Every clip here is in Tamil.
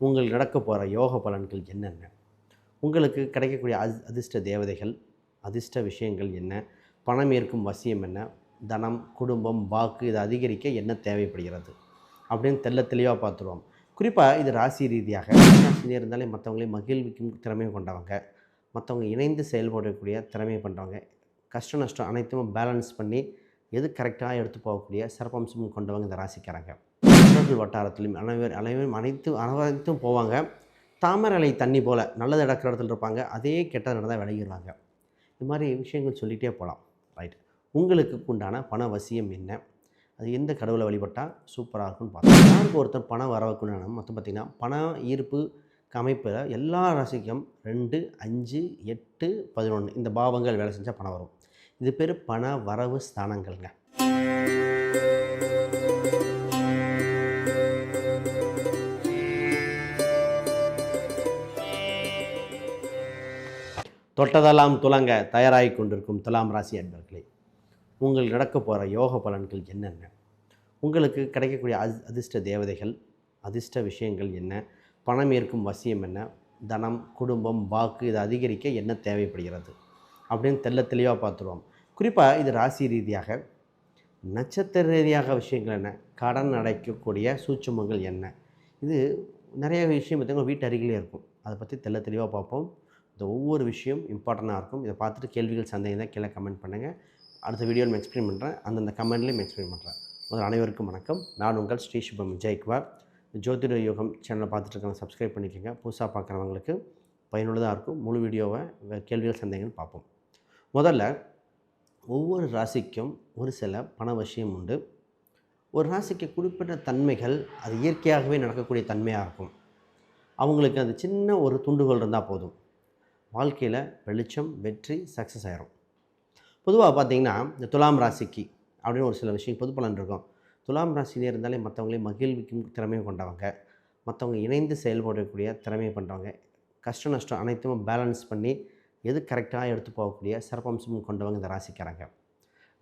உங்கள் நடக்க போகிற யோக பலன்கள் என்னென்ன? உங்களுக்கு கிடைக்கக்கூடிய அதி அதிர்ஷ்ட தேவதைகள் அதிர்ஷ்ட விஷயங்கள் என்ன? பணம் ஏற்கும் வசியம் என்ன? தனம் குடும்பம் வாக்கு இதை அதிகரிக்க என்ன தேவைப்படுகிறது? அப்படின்னு தெள்ள தெளிவாக பார்த்துருவோம். குறிப்பாக இது ராசி ரீதியாக ராசி இருந்தாலே மற்றவங்களை மகிழ்விக்கும் திறமையை கொண்டவங்க மற்றவங்க இணைந்து செயல்படக்கூடிய திறமையை பண்ணுறவங்க கஷ்ட நஷ்டம் அனைத்தும் பேலன்ஸ் பண்ணி எது கரெக்டாக எடுத்து போகக்கூடிய சிறப்பம்சமும் கொண்டவங்க இந்த ராசிக்காரங்க. கோவில் வட்டாரத்திலும் அனைவர் அனைவரும் அனைத்து அனைவரைத்தும் போவாங்க. தாமரை அலை தண்ணி போல் நல்லது நடக்கிற இடத்துல இருப்பாங்க. அதே கெட்டது நடந்தால் விலகிடுவாங்க இது மாதிரி விஷயங்கள் சொல்லிகிட்டே போகலாம் ரைட் உங்களுக்கு உண்டான பண வசியம் என்ன? அது எந்த கடவுளை வழிபட்டால் சூப்பராக இருக்கும்னு பார்த்தோம் யாருக்கு ஒருத்தர் பணம் வர வைக்கணும் மொத்தம் பார்த்திங்கன்னா பண ஈர்ப்பு அமைப்பில் எல்லா ராசிக்கும் ரெண்டு அஞ்சு எட்டு பதினொன்று இந்த பாவங்கள் வேலை செஞ்சால் பணம் வரும். இது பேர் பண வரவு ஸ்தானங்கள்ங்க. தொட்டதெல்லாம் துலங்க தயாராகி கொண்டிருக்கும் துலாம் ராசி அன்பர்களே உங்கள் நடக்க போகிற யோக பலன்கள் என்னென்ன? உங்களுக்கு கிடைக்கக்கூடிய அதி அதிர்ஷ்ட தேவதைகள் அதிர்ஷ்ட விஷயங்கள் என்ன? பணம் ஏற்கும் வசியம் என்ன? தனம் குடும்பம் வாக்கு இதை அதிகரிக்க என்ன தேவைப்படுகிறது? அப்படின்னு தெள்ள தெளிவாக பார்த்துருவோம். குறிப்பாக இது ராசி ரீதியாக நட்சத்திர ரீதியாக விஷயங்கள் என்ன? கடன் அடைக்கக்கூடிய சூட்சமங்கள் என்ன? இது நிறைய விஷயம் பார்த்தீங்கன்னா வீட்டு அருகிலே இருக்கும். அதை பற்றி தெள்ள தெளிவாக பார்ப்போம். இந்த ஒவ்வொரு விஷயம் இம்பார்ட்டண்ட்டாக இருக்கும். இதை பார்த்துட்டு கேள்விகள் சந்தேகம் தான் கீழே கமெண்ட் பண்ணுங்கள் அடுத்த வீடியோவில் எக்ஸ்பிளைன் பண்ணுறேன் அந்தந்த கமெண்ட்லேயும் எக்ஸ்பிளைன் பண்ணுறேன் முதல் அனைவருக்கும் வணக்கம். நான் உங்கள் ஸ்ரீ சுபம் விஜய்குமார். ஜோதிட யோகம் சேனலை பார்த்துட்டு இருக்கவங்க சப்ஸ்கிரைப் பண்ணிக்கோங்க. புதுசாக பார்க்குறவங்களுக்கு பயனுள்ளதாக இருக்கும். முழு வீடியோவை கேள்விகள் சந்தேகங்கள் பார்ப்போம். முதல்ல ஒவ்வொரு ராசிக்கும் ஒரு சில பண விஷயம் உண்டு. ஒரு ராசிக்கு குறிப்பிட்ட தன்மைகள் அது இயற்கையாகவே நடக்கக்கூடிய தன்மையாக இருக்கும். அவங்களுக்கு அந்த சின்ன ஒரு துண்டுகோல் இருந்தால் போதும். வாழ்க்கையில் வெளிச்சம் வெற்றி சக்ஸஸ் ஆயிரும். பொதுவாக பார்த்தீங்கன்னா இந்த துலாம் ராசிக்கு அப்படின்னு ஒரு சில விஷயம் பொது பலன் இருக்கும். துலாம் ராசினே இருந்தாலே மற்றவங்களே மகிழ்விக்கும் திறமையை கொண்டவங்க. மற்றவங்க இணைந்து செயல்படக்கூடிய திறமையை பண்ணுறவங்க கஷ்ட நஷ்டம் அனைத்தும் பேலன்ஸ் பண்ணி எது கரெக்டாக எடுத்து போகக்கூடிய சிறப்பம்சமும் கொண்டவங்க இந்த ராசிக்காரங்க.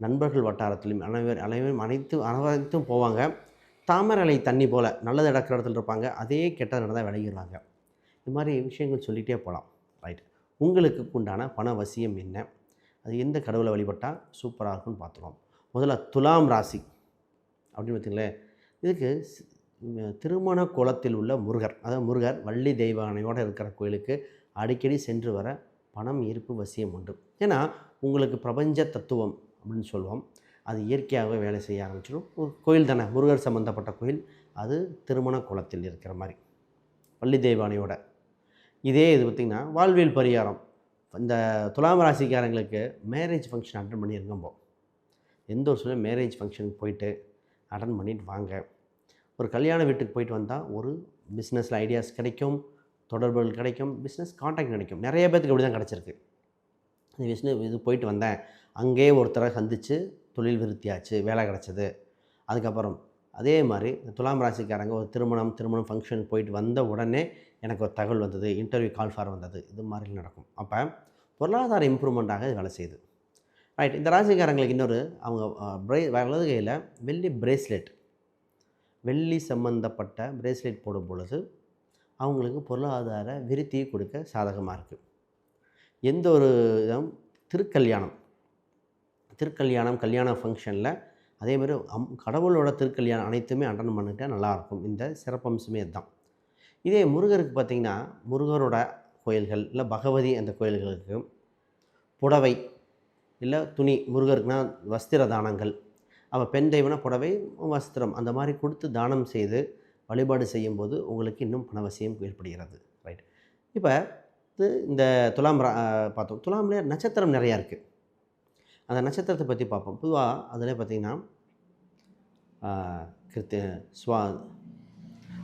நண்பர்கள் வட்டாரத்திலும் அனைவர் அனைவரும் அனைத்து அனைவரைத்தும் போவாங்க. தாமரை அலை தண்ணி போல் நல்லது நடக்கிற இடத்துல இருப்பாங்க. அதே கெட்டது நடந்தால் விலகிடுவாங்க. இது மாதிரி விஷயங்கள் சொல்லிகிட்டே போகலாம் ரைட் உங்களுக்கு உண்டான பண வசியம் என்ன? அது எந்த கடவுளை வழிபட்டால் சூப்பராக இருக்கும்னு பார்த்துருவோம் முதல்ல துலாம் ராசி அப்படின்னு பார்த்தீங்களேன் இதுக்கு திருமண குளத்தில் உள்ள முருகர் அதாவது முருகர் வள்ளி தெய்வானையோடு இருக்கிற கோயிலுக்கு அடிக்கடி சென்று வர பணம் ஈர்ப்பு வசியம் உண்டு. ஏன்னா உங்களுக்கு பிரபஞ்ச தத்துவம் அப்படின்னு சொல்லுவோம் அது இயற்கையாகவே வேலை செய்ய ஆரம்பிச்சிடும். ஒரு கோயில் தானே முருகர் சம்மந்தப்பட்ட கோயில் அது திருமண குளத்தில் இருக்கிற மாதிரி. வள்ளி தெய்வானையோட இதே இது பார்த்திங்கன்னா வாழ்வியல் பரிகாரம். இந்த துலாம் ராசிக்காரங்களுக்கு மேரேஜ் ஃபங்க்ஷன் அட்டன் பண்ணியிருக்கோம் எந்த ஒரு சூழ்நிலை மேரேஜ் ஃபங்க்ஷனுக்கு போயிட்டு அட்டன் பண்ணிட்டு வாங்க. ஒரு கல்யாண வீட்டுக்கு போயிட்டு வந்தால் ஒரு பிஸ்னஸில் ஐடியாஸ் கிடைக்கும் தொடர்புகள் கிடைக்கும் பிஸ்னஸ் காண்டாக்ட் கிடைக்கும். நிறைய பேர்த்துக்கு இப்படி தான் கிடச்சிருக்கு. இந்த பிஸ்னஸ் இது போயிட்டு வந்தேன். அங்கேயே ஒருத்தரை சந்தித்து தொழில் விருத்தியாச்சு வேலை கிடச்சிது. அதுக்கப்புறம் அதே மாதிரி துலாம் ராசிக்காரங்க ஒரு திருமணம் திருமணம் ஃபங்க்ஷன் போயிட்டு வந்த உடனே எனக்கு ஒரு தகவல் வந்தது இன்டர்வியூ கால் ஃபார் வந்தது. இது மாதிரி நடக்கும். அப்போ பொருளாதார இம்ப்ரூவ்மெண்ட்டாக இது வேலை செய்யுது. ரைட் இந்த ராசிக்காரங்களுக்கு இன்னொரு அவங்க பிரே வலது கையில் வெள்ளி பிரேஸ்லெட் வெள்ளி சம்பந்தப்பட்ட பிரேஸ்லெட் போடும் பொழுது அவங்களுக்கு பொருளாதார விருத்தியை கொடுக்க சாதகமாக இருக்குது எந்த ஒரு இதுவும் திருக்கல்யாணம். திருக்கல்யாணம் கல்யாண ஃபங்க்ஷனில் அதே மாதிரி அம் கடவுளோட திருக்கல்யாணம் அனைத்துமே அட்டன் பண்ணிட்டா நல்லாயிருக்கும். இந்த சிறப்பம்சமே தான் இதே முருகருக்கு பார்த்திங்கன்னா முருகரோட கோயில்கள் இல்லை பகவதி அந்த கோயில்களுக்கு புடவை இல்லை துணி முருகருக்குனா வஸ்திர தானங்கள். அவள் பெண் தெய்வனா புடவை வஸ்திரம் அந்த மாதிரி கொடுத்து தானம் செய்து வழிபாடு செய்யும்போது உங்களுக்கு இன்னும் பணவசியம் ஏற்படுகிறது. ரைட். இப்போ இது இந்த துலாம் பார்த்தோம். துலாம்லேயே நட்சத்திரம் நிறையா இருக்குது அந்த நட்சத்திரத்தை பற்றி பார்ப்போம். பொதுவாக அதில் பார்த்திங்கன்னா கிருத்து ஸ்வா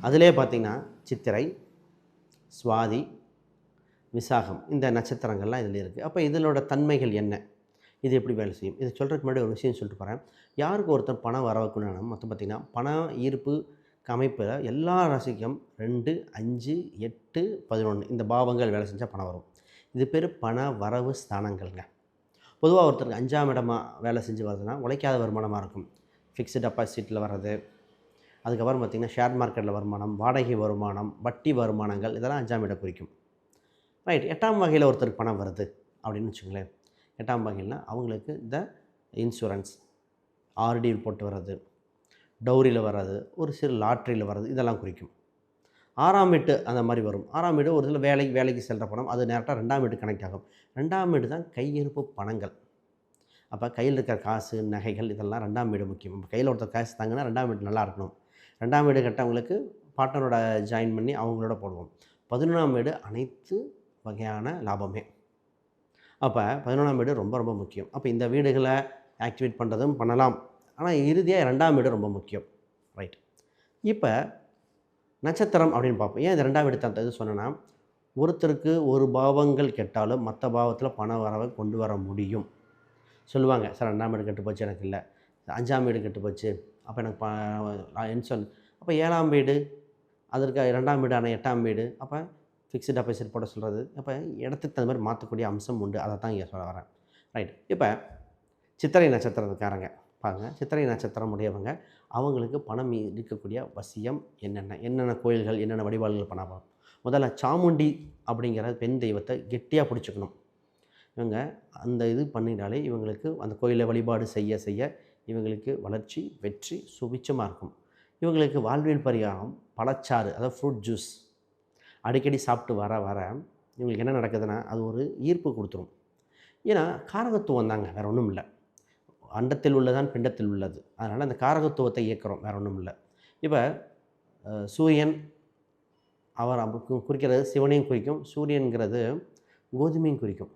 அதிலே பார்த்திங்கன்னா சித்திரை சுவாதி விசாகம் இந்த நட்சத்திரங்கள்லாம் இதில் இருக்குது அப்போ இதனோட தன்மைகள் என்ன? இது எப்படி வேலை செய்யும்? இது சொல்கிறதுக்கு முன்னாடி ஒரு விஷயம் சொல்லிட்டு போகிறேன் யாருக்கு ஒருத்தர் பணம் வர வைக்கணும் மொத்தம் பார்த்திங்கன்னா பண ஈர்ப்பு அமைப்பில் எல்லா ராசிக்கும் ரெண்டு அஞ்சு எட்டு பதினொன்று இந்த பாவங்கள் வேலை செஞ்சால் பணம் வரும். இது பேர் பண வரவு ஸ்தானங்கள்ங்க. பொதுவாக ஒருத்தருக்கு அஞ்சாம் இடமா வேலை செஞ்சு வருதுன்னா உழைக்காத வருமானமாக இருக்கும். ஃபிக்ஸ்டு டெபாசிட்டில் வர்றது அதுக்கப்புறம் பார்த்திங்கன்னா ஷேர் மார்க்கெட்டில் வருமானம் வாடகை வருமானம் வட்டி வருமானங்கள் இதெல்லாம் அஞ்சாம் இடம் குறிக்கும். ரைட் எட்டாம் வகையில் ஒருத்தருக்கு பணம் வருது அப்படின்னு வச்சுங்களேன் எட்டாம் வகையில்னா அவங்களுக்கு இந்த இன்சூரன்ஸ் ஆர்டியில் போட்டு வர்றது டௌரியில் வர்றது ஒரு சிறு லாட்ரியில் வர்றது இதெல்லாம் குறிக்கும். ஆறாம் வீட்டு அந்த மாதிரி வரும். ஆறாம் வீடு ஒரு சில வேலைக்கு வேலைக்கு செல்கிற பணம் அது நேரட்டாக ரெண்டாம் வீட்டு கனெக்ட் ஆகும். ரெண்டாம் வீடு தான் கையிருப்பு பணங்கள். அப்போ கையில் இருக்கிற காசு நகைகள் இதெல்லாம் ரெண்டாம் வீடு முக்கியம். இப்போ கையில் ஒருத்தர் காசு தாங்கன்னா ரெண்டாம் வீடு நல்லா இருக்கணும். ரெண்டாம் வீடு கட்டவங்களுக்கு பார்ட்னரோட ஜாயின் பண்ணி அவங்களோட போடுவோம். பதினொன்றாம் வீடு அனைத்து வகையான லாபமே. அப்போ பதினொன்றாம் வீடு ரொம்ப ரொம்ப முக்கியம். அப்போ இந்த வீடுகளை ஆக்டிவேட் பண்ணுறதும் பண்ணலாம். ஆனால் இறுதியாக ரெண்டாம் வீடு ரொம்ப முக்கியம். ரைட் இப்போ நட்சத்திரம் அப்படின்னு பார்ப்போம். ஏன் இது ரெண்டாம் வீடு தான் இது சொன்னேன்னா ஒருத்தருக்கு ஒரு பாவங்கள் கெட்டாலும் மற்ற பாவத்தில் பண வரவை கொண்டு வர முடியும். சொல்லுவாங்க சார் ரெண்டாம் வீடு கெட்டு போச்சு எனக்கு இல்லை. அஞ்சாம் வீடு கெட்டு போச்சு. அப்போ எனக்கு ப இன்சூரன்ஸ் அப்போ ஏழாம் வீடு அதற்கு ரெண்டாம் வீடு ஆனால் எட்டாம் வீடு அப்போ ஃபிக்ஸ்டு டெபாசிட் போட சொல்கிறது அப்போ இடத்துக்கு தகுந்த மாதிரி மாற்றக்கூடிய அம்சம் உண்டு. அதை தான் இங்கே சொல்ல வரேன். ரைட் இப்போ சித்திரை நட்சத்திரத்துக்காரங்க. இருப்பாங்க சித்திரை நட்சத்திரம் உடையவங்க அவங்களுக்கு பணம் இருக்கக்கூடிய வசியம் என்னென்ன? என்னென்ன கோயில்கள் என்னென்ன வழிபாடுகள் பண்ணலாம் முதல்ல சாமுண்டி அப்படிங்கிற பெண் தெய்வத்தை கெட்டியாக பிடிச்சிக்கணும். இவங்க அந்த இது பண்ணிட்டாலே இவங்களுக்கு அந்த கோயிலை வழிபாடு செய்ய செய்ய இவங்களுக்கு வளர்ச்சி வெற்றி சுபிச்சமாக இருக்கும். இவங்களுக்கு வாழ்வியல் பரிகாரம் பழச்சாறு அதாவது ஃப்ரூட் ஜூஸ் அடிக்கடி சாப்பிட்டு வர வர இவங்களுக்கு என்ன நடக்குதுன்னா அது ஒரு ஈர்ப்பு கொடுத்துரும். ஏன்னா காரகத்துவம் தாங்க வேறு ஒன்றும் இல்லை அண்டத்தில் உள்ளதான் பிண்டத்தில் உள்ளது. அதனால் அந்த காரகத்துவத்தை இயக்கிறோம் வேற ஒன்றும் இல்லை. இப்போ சூரியன் அவர் குறிக்கிறது சிவனையும் குறிக்கும். சூரியன்கிறது கோதுமையும் குறிக்கும்.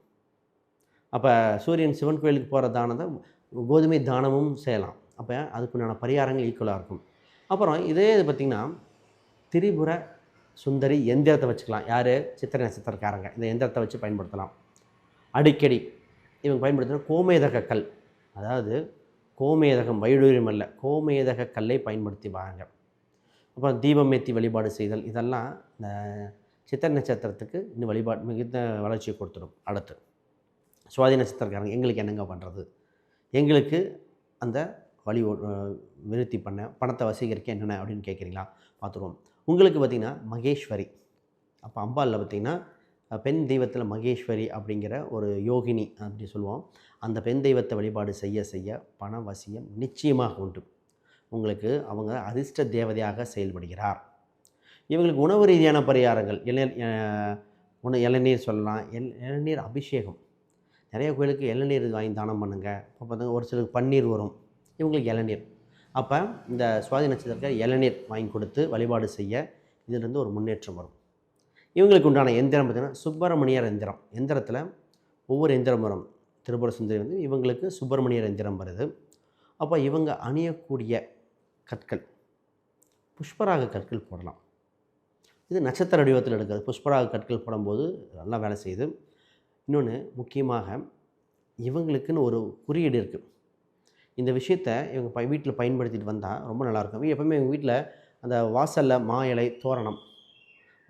அப்போ சூரியன் சிவன் கோயிலுக்கு போகிற தானத்தை கோதுமை தானமும் செய்யலாம். அப்போ அதுக்குண்டான பரிகாரங்கள் ஈக்குவலாக இருக்கும். அப்புறம் இதே இது பார்த்திங்கன்னா திரிபுர சுந்தரி எந்திரத்தை வச்சுக்கலாம். யார்? சித்திரை நட்சத்திரக்காரங்க. இந்த எந்திரத்தை வச்சு பயன்படுத்தலாம். அடிக்கடி இவங்க பயன்படுத்தின கோமேதக கல் அதாவது கோமேதகம் வைடூரியம் அல்ல கோமேதக கல்லை பயன்படுத்தி வாங்க அப்புறம் தீபம் ஏற்றி வழிபாடு செய்தல் இதெல்லாம் இந்த சித்திரை நட்சத்திரத்துக்கு இன்னும் வழிபாடு மிகுந்த வளர்ச்சியை கொடுத்துடும். அடுத்து சுவாதி நட்சத்திரக்காரங்க எங்களுக்கு என்னங்க பண்ணுறது எங்களுக்கு அந்த வழி விருத்தி பண்ண பணத்தை வசீகரிக்க என்னென்ன அப்படின்னு கேட்குறீங்களா? பார்த்துருவோம். உங்களுக்கு பார்த்திங்கன்னா மகேஸ்வரி. அப்போ அம்பாலில் பார்த்திங்கன்னா பெண் தெய்வத்தில் மகேஸ்வரி அப்படிங்கிற ஒரு யோகினி அப்படி சொல்லுவோம். அந்த பெண் தெய்வத்தை வழிபாடு செய்ய செய்ய பண வசியம் நிச்சயமாக உண்டு. உங்களுக்கு அவங்க அதிர்ஷ்ட தேவதையாக செயல்படுகிறார். இவங்களுக்கு உணவு ரீதியான பரிகாரங்கள் இளநீர் உண இளநீர் சொல்லலாம் எல் இளநீர் அபிஷேகம். நிறைய கோயிலுக்கு இளநீர் வாங்கி தானம் பண்ணுங்கள் இப்போ பார்த்தீங்கன்னா ஒரு சிலருக்கு பன்னீர் வரும். இவங்களுக்கு இளநீர். அப்போ இந்த சுவாதி நட்சத்திரத்தில் இளநீர் வாங்கி கொடுத்து வழிபாடு செய்ய இதிலிருந்து ஒரு முன்னேற்றம் வரும். இவங்களுக்கு உண்டான எந்திரம் பார்த்திங்கன்னா சுப்பிரமணியர் எந்திரம். எந்திரத்தில் ஒவ்வொரு எந்திரம் வரும். திருபுர சுந்தரி வந்து இவங்களுக்கு சுப்பிரமணியர் எந்திரம் வருது. அப்போ இவங்க அணியக்கூடிய கற்கள் புஷ்பராக கற்கள் போடலாம். இது நட்சத்திர வடிவத்தில் எடுக்கிறது. புஷ்பராக கற்கள் போடும்போது நல்லா வேலை செய்யுது. இன்னொன்று முக்கியமாக இவங்களுக்குன்னு ஒரு குறியீடு இருக்குது இந்த விஷயத்தை இவங்க ப வீட்டில் பயன்படுத்திட்டு வந்தால் ரொம்ப நல்லாயிருக்கும் எப்பவுமே எங்கள் வீட்டில் அந்த வாசலில் மா இலை தோரணம்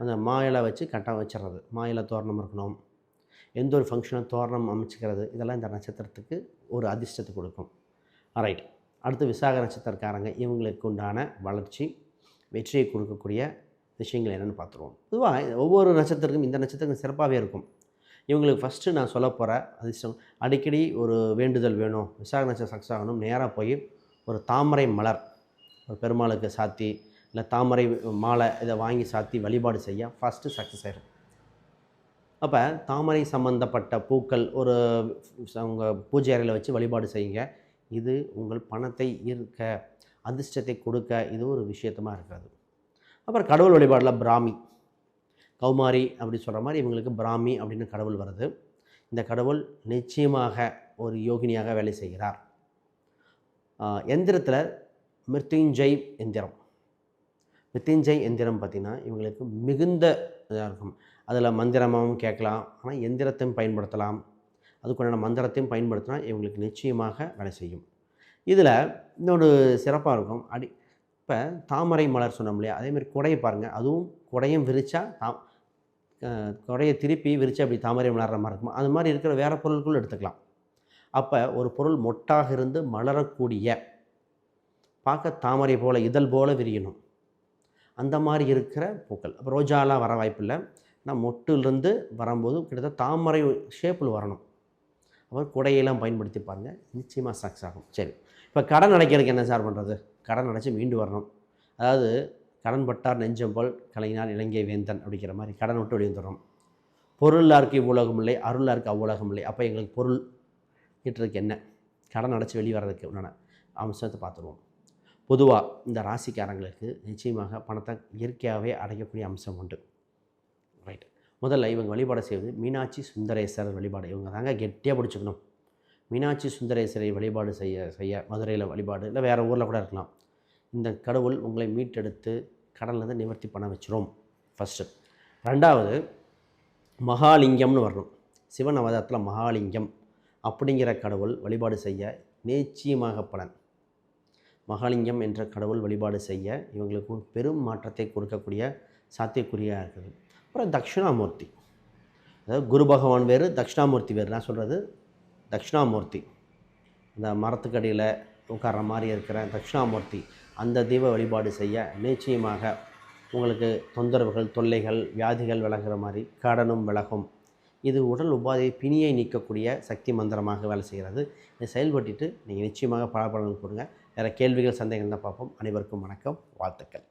அந்த மா இலை வச்சு கட்டம் வச்சிடுறது. மா இலை தோரணம் இருக்கணும். எந்த ஒரு ஃபங்க்ஷனும் தோரணம் அமைச்சிக்கிறது இதெல்லாம் இந்த நட்சத்திரத்துக்கு ஒரு அதிர்ஷ்டத்தை கொடுக்கும். ரைட் அடுத்து விசாக நட்சத்திரக்காரங்க இவங்களுக்கு உண்டான வளர்ச்சி வெற்றியை கொடுக்கக்கூடிய விஷயங்கள் என்னென்னு பார்த்துருவோம். பொதுவாக ஒவ்வொரு நட்சத்திரத்துக்கும் இந்த நட்சத்திரம் சிறப்பாகவே இருக்கும். இவங்களுக்கு ஃபஸ்ட்டு நான் சொல்ல போகிற அதிர்ஷ்டம் அடிக்கடி ஒரு வேண்டுதல் வேணும். விசாக நட்சத்திரம் சக்ஸஸ் ஆகணும். நேராக போய் ஒரு தாமரை மலர் ஒரு பெருமாளுக்கு சாத்தி இல்லை தாமரை மாலை இதை வாங்கி சாத்தி வழிபாடு செய்ய ஃபஸ்ட்டு சக்ஸஸ் ஆகிடும் அப்போ தாமரை சம்மந்தப்பட்ட பூக்கள் ஒரு உங்கள் பூஜை அறையில் வச்சு வழிபாடு செய்யுங்க. இது உங்கள் பணத்தை ஈர்க்க அதிர்ஷ்டத்தை கொடுக்க இது ஒரு விஷயத்தமாக இருக்காது. அப்புறம் கடவுள் வழிபாடில் பிராமி. கௌமாரி அப்படி சொல்கிற மாதிரி இவங்களுக்கு பிராமி அப்படின்னு கடவுள் வருது. இந்த கடவுள் நிச்சயமாக ஒரு யோகினியாக வேலை செய்கிறார். எந்திரத்தில் மிருத்யுஞ்சய் எந்திரம். மிருத்யுஞ்சய் எந்திரம் பார்த்திங்கன்னா இவங்களுக்கு மிகுந்த இதாக இருக்கும். அதில் மந்திரமாகவும் கேட்கலாம் ஆனால் எந்திரத்தையும் பயன்படுத்தலாம். அதுக்குண்டான மந்திரத்தையும் பயன்படுத்தினா இவங்களுக்கு நிச்சயமாக வேலை செய்யும். இதில் இன்னொரு சிறப்பாக இருக்கும். அடி இப்போ தாமரை மலர் சொன்னோம் இல்லையா? அதேமாதிரி குடையை பாருங்கள் அதுவும் குடையும் விரித்தா தா குடையை திருப்பி விரித்து அப்படி தாமரை மலர்ற மாதிரி இருக்கும்? அது மாதிரி இருக்கிற வேறு பொருட்களும் எடுத்துக்கலாம். அப்போ ஒரு பொருள் மொட்டாக இருந்து மலரக்கூடிய பார்க்க தாமரை போல் இதழ் போல் விரியணும். அந்த மாதிரி இருக்கிற பூக்கள். அப்போ ரோஜாலாம் வர வாய்ப்பில்லை. ஆனால் மொட்டுலேருந்து வரும்போது கிட்டத்தட்ட தாமரை ஷேப்பில் வரணும். அப்புறம் குடையெல்லாம் பயன்படுத்தி பாருங்கள் நிச்சயமாக சக்ஸ் ஆகும். சரி. இப்போ கடன் அடைக்கிறதுக்கு என்ன சார் பண்ணுறது கடன் அடைச்சி மீண்டு வரணும். அதாவது கடன் பட்டார் நெஞ்சம்போல் கலைஞர் இலங்கை வேந்தன் அப்படிங்கிற மாதிரி கடன் விட்டு வெளியே வந்துடும் பொருளாருக்கு இவ்வுலகம் இல்லை அருளாருக்கு அவ்வுலகம் இல்லை. அப்போ எங்களுக்கு பொருள் கிட்டதுக்கு என்ன? கடன் அடைச்சி வெளியே வர்றதுக்கு உண்டான அம்சத்தை பார்த்துருவோம். பொதுவாக இந்த ராசிக்காரங்களுக்கு நிச்சயமாக பணத்தை இயற்கையாகவே அடையக்கூடிய அம்சம் உண்டு. ரைட் முதல்ல இவங்க வழிபாடு செய்வது மீனாட்சி சுந்தரேஸ்வரர் வழிபாடு. இவங்க தாங்க கெட்டியாக பிடிச்சிக்கணும். மீனாட்சி சுந்தரேஸ்வரை வழிபாடு செய்ய செய்ய மதுரையில் வழிபாடு இல்லை வேறு ஊரில் கூட இருக்கலாம். இந்த கடவுள் உங்களை மீட்டெடுத்து கடன்லேருந்து நிவர்த்தி பண்ண வச்சிரும். ஃபஸ்ட்டு ரெண்டாவது மகாலிங்கம்னு வரணும். சிவன் அவதாரத்தில் மகாலிங்கம் அப்படிங்கிற கடவுள் வழிபாடு செய்ய நிச்சயமாக பலன். மகாலிங்கம் என்ற கடவுள் வழிபாடு செய்ய இவங்களுக்கு பெரும் மாற்றத்தை கொடுக்கக்கூடிய சாத்தியக்குறியாக இருக்குது. அப்புறம் தட்சிணாமூர்த்தி. அதாவது குரு பகவான் வேறு தட்சிணாமூர்த்தி வேறு. நான் சொல்கிறது தட்சிணாமூர்த்தி. இந்த மரத்துக்கடியில் உட்கார்ற மாதிரி இருக்கிற தட்சிணாமூர்த்தி அந்த தெய்வ வழிபாடு செய்ய நிச்சயமாக உங்களுக்கு தொந்தரவுகள் தொல்லைகள் வியாதிகள் விலகிற மாதிரி கடனும் விலகும். இது உடல் உபாதையை பிணியை நீக்கக்கூடிய சக்தி மந்திரமாக வேலை செய்கிறது. இதை செயல்பட்டுட்டு நீங்கள் நிச்சயமாக பலாபலன் கொடுங்க. வேறு கேள்விகள் சந்தேகங்கள் தான் பார்ப்போம். அனைவருக்கும் வணக்கம். வாழ்த்துக்கள்.